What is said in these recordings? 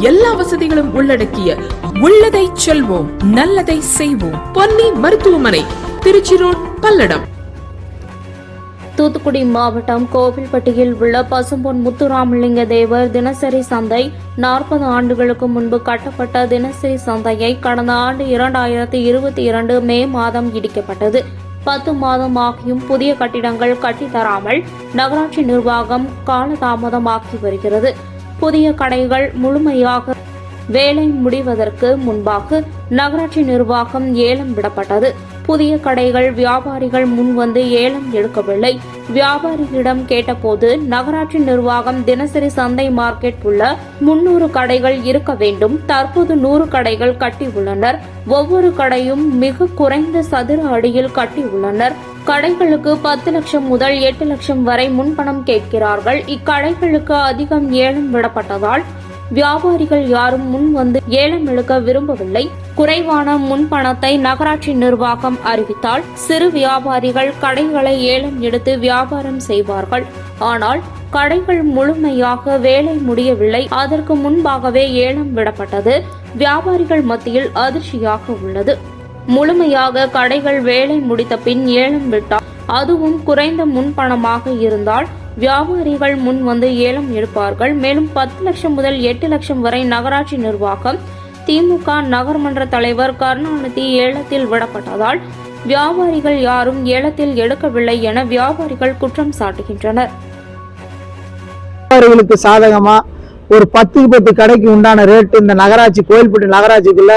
எல்லா வசதிகளும் உள்ளடக்கிய உள்ளதை செல்வோம் நல்லதை செய்வோம். பொன்னி மருத்துவமனை திருச்சி ரோட் பல்லடம். தூத்துக்குடி மாவட்டம் கோவில்பட்டியில் உள்ள பசும்பொன் முத்துராமலிங்க தேவர் தினசரி சந்தை நாற்பது ஆண்டுகளுக்கு முன்பு கட்டப்பட்ட தினசரி சந்தையை கடந்த ஆண்டு இரண்டாயிரத்தி இருபத்தி இரண்டு மே மாதம் இடிக்கப்பட்டது. பத்து மாதம் ஆகியும் புதிய கட்டிடங்கள் கட்டித்தராமல் நகராட்சி நிர்வாகம் காலதாமதமாக்கி வருகிறது. புதிய கடைகள் முழுமையாக வேலை முடிவதற்கு முன்பாக நகராட்சி நிர்வாகம் ஏலம் விடப்பட்டது. புதிய கடைகள் வியாபாரிகள் முன்வந்து ஏலம் எடுக்கவில்லை. வியாபாரிகளிடம் கேட்டபோது நகராட்சி நிர்வாகம் தினசரி சந்தை மார்க்கெட் உள்ள முன்னூறு கடைகள் இருக்க வேண்டும். தற்போது நூறு கடைகள் கட்டியுள்ளனர் ஒவ்வொரு கடையும் மிக குறைந்த சதுர அடியில் கட்டியுள்ளனர் கடைகளுக்கு பத்து லட்சம் முதல் எட்டு லட்சம் வரை முன்பணம் கேட்கிறார்கள். இக்கடைகளுக்கு அதிகம் ஏலம் விடப்பட்டதால் வியாபாரிகள் யாரும் முன் வந்து ஏலம் எடுக்க விரும்பவில்லை. குறைவான முன்பணத்தை நகராட்சி நிர்வாகம் அறிவித்தால் சிறு வியாபாரிகள் கடைகளை ஏலம் எடுத்து வியாபாரம் செய்வார்கள். ஆனால் கடைகள் முழுமையாக வேலை முடியவில்லை. அதற்கு முன்பாகவே ஏலம் விடப்பட்டது. வியாபாரிகள் மத்தியில் அதிர்ச்சியாக உள்ளது. முழுமையாக கடைகள் வேலை முடித்த பின் ஏலம் விட்டால் அதுவும் குறைந்த முன்பணமாக இருந்தால் வியாபாரிகள் முன் வந்து ஏலம் எடுப்பார்கள். மேலும் பத்து லட்சம் முதல் எட்டு லட்சம் வரை நகராட்சி நிர்வாகம் திமுக நகர்மன்ற தலைவர் கருணாநிதி ஏலத்தில் விடப்பட்டதால் வியாபாரிகள் யாரும் ஏலத்தில் எடுக்கவில்லை என வியாபாரிகள் குற்றம் சாட்டுகின்றனர். வியாபாரிகளுக்கு சாதகமா ஒரு பத்துக்கு பத்து கடைக்கு உண்டான ரேட்டு இந்த நகராட்சி கோயில்பட்டி நகராட்சிக்குள்ள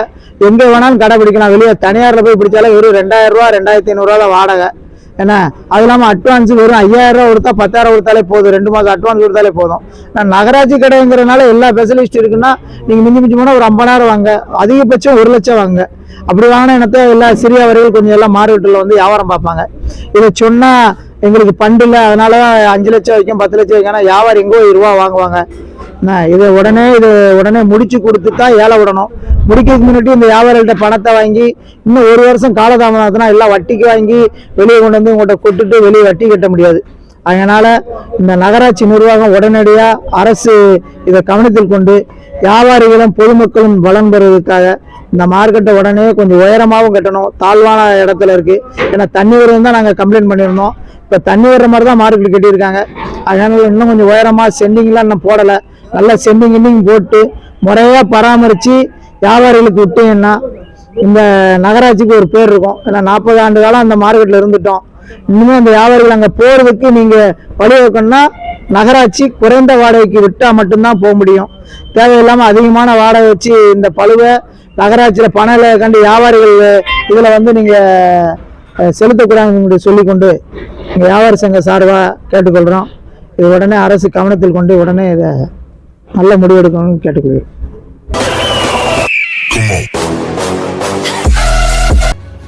எங்க வேணாலும் கடை பிடிக்கலாம். வெளியே தனியாரில் போய் பிடிச்சாலே வெறும் ரெண்டாயிரம் ரூபா ரெண்டாயிரத்தி ஐநூறுரூவா தான் வாடகை. என்ன அது இல்லாமல் அட்வான்ஸ் வெறும் ஐயாயிரம் ரூபா கொடுத்தா பத்தாயிரம் கொடுத்தாலே போதும். ரெண்டு மாதம் அட்வான்ஸ் கொடுத்தாலே போதும். நான் நகராட்சி கடைங்கிறனால எல்லா ஃபெசிலிஸ்ட் இருக்குன்னா நீங்கள் மிஞ்சி மிஞ்சி போனால் ஒரு ஐம்பதாயிரம் வாங்க. அதிகபட்சம் ஒரு லட்சம் வாங்க. அப்படி வாங்கின இனத்தை எல்லா சிறிய வரையில் கொஞ்சம் எல்லாம் மார்க்கெட்டில் வந்து வியாபாரம் பார்ப்பாங்க. இதை சொன்னால் எங்களுக்கு பண்டு இல்லை. அதனால அஞ்சு லட்சம் வைக்கும் பத்து லட்சம் வைக்கும் ஆனால் வியாபாரி எங்கோ ரூபா வாங்குவாங்க. இதை உடனே இது உடனே முடிச்சு கொடுத்து தான் ஏழை விடணும். முடிக்கிறதுக்கு முன்னாடி இந்த வியாபாரிகிட்ட பணத்தை வாங்கி இன்னும் ஒரு வருஷம் காலதாமதம்னா எல்லாம் வட்டிக்கு வாங்கி வெளியே கொண்டு வந்து உங்கள்கிட்ட கொட்டுட்டு வெளியே வட்டி கட்ட முடியாது. அதனால் இந்த நகராட்சி நிர்வாகம் உடனடியாக அரசு இதை கவனத்தில் கொண்டு வியாபாரிகளும் பொதுமக்களும் வளம் பெறுவதற்காக இந்த மார்க்கெட்டை உடனே கொஞ்சம் உயரமாகவும் கட்டணும் தாழ்வான இடத்துல இருக்கு. ஏன்னா தண்ணி வரும் தான் நாங்கள் கம்ப்ளைண்ட் பண்ணியிருந்தோம் இப்போ தண்ணி வர்ற மாதிரி தான் மார்க்கெட் கட்டியிருக்காங்க. அதனால இன்னும் கொஞ்சம் உயரமாக செண்டிங்லாம் இன்னும் போடலை. நல்லா செண்டிங் கிண்டிங் போட்டு முறையாக பராமரித்து வியாபாரிகளுக்கு விட்டீங்கன்னா இந்த நகராட்சிக்கு ஒரு பேர் இருக்கும். ஏன்னா நாற்பது ஆண்டு காலம் அந்த மார்க்கெட்டில் இருந்துட்டோம். இன்னுமே அந்த வியாபாரிகள் அங்கே போகிறதுக்கு நீங்கள் வழி வைக்கணும்னா நகராட்சி குறைந்த வாடகைக்கு விட்டால் மட்டும்தான் போக முடியும். தேவையில்லாமல் அதிகமான வாடகை வச்சு இந்த பழுவை நகராட்சியில் பணம் கண்டு வியாபாரிகள் இதில் வந்து நீங்கள் செலுத்தக்கூடாதுன்னு சொல்லிக்கொண்டு எங்கள் வியாபார சங்க சார்பாக கேட்டுக்கொள்கிறோம் இது உடனே அரசு கவனத்தில் கொண்டு உடனே இதை நல்ல முடிவெடுக்கணும்னு கேட்டுக்கொள்கிறோம்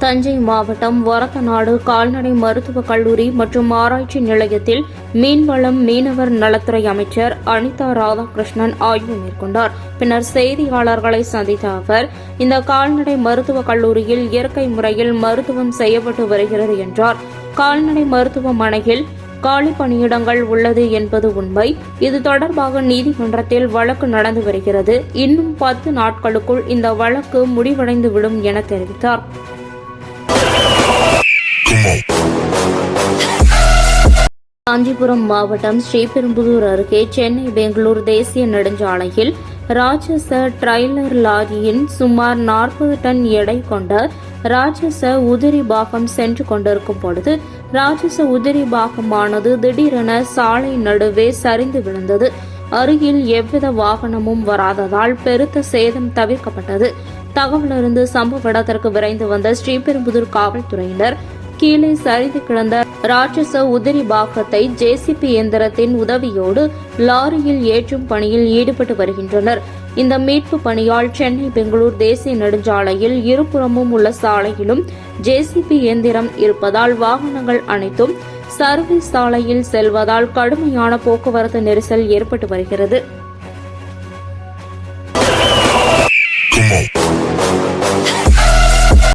தஞ்சை மாவட்டம் ஒரத்தநாடு கால்நடை மருத்துவக் கல்லூரி மற்றும் ஆராய்ச்சி நிலையத்தில் மீன்வளம் மீனவர் நலத்துறை அமைச்சர் அனிதா ராதாகிருஷ்ணன் ஆய்வு மேற்கொண்டார். பின்னர் செய்தியாளர்களை சந்தித்த அவர் இந்த கால்நடை மருத்துவக் கல்லூரியில் இயற்கை முறையில் மருத்துவம் செய்யப்பட்டு வருகிறது என்றார். கால்நடை மருத்துவமனையில் காலி பணியிடங்கள் உள்ளது என்பது உண்மை. இது தொடர்பாக நீதிமன்றத்தில் வழக்கு நடந்து வருகிறது. இன்னும் பத்து நாட்களுக்குள் இந்த வழக்கு முடிவடைந்துவிடும் என தெரிவித்தார். காஞ்சிபுரம் மாவட்டம் ஸ்ரீபெரும்புதூர் அருகே சென்னை பெங்களூர் தேசிய நெடுஞ்சாலையில் ராட்சச ட்ரைலர் லாரியின் சுமார் நாற்பது டன் எடை கொண்ட ராட்சச உதிரி பாகம் சென்று கொண்டிருக்கும் பொழுது ராட்சச உதிரி பாகமானது திடீரென சாலை நடுவே சரிந்து விழுந்தது. அருகில் எவ்வித வாகனமும் வராததால் பெருத்த சேதம் தவிர்க்கப்பட்டது. தகவலிருந்து சம்பவ இடத்திற்கு விரைந்து வந்த ஸ்ரீபெரும்புதூர் காவல்துறையினர் கீழே சரிந்து கிடந்த ராட்சச உதிரி பாகத்தை ஜேசிபி இயந்திரத்தின் உதவியோடு லாரியில் ஏற்றும் பணியில் ஈடுபட்டு வருகின்றனர். இந்த மீட்பு பணியால் சென்னை பெங்களூர் தேசிய நெடுஞ்சாலையில் இருபுறமும் உள்ள சாலையிலும் ஜேசிபி இயந்திரம் இருப்பதால் வாகனங்கள் அனைத்தும் சர்வீஸ் சாலையில் செல்வதால் கடுமையான போக்குவரத்து நெரிசல் ஏற்பட்டு வருகிறது.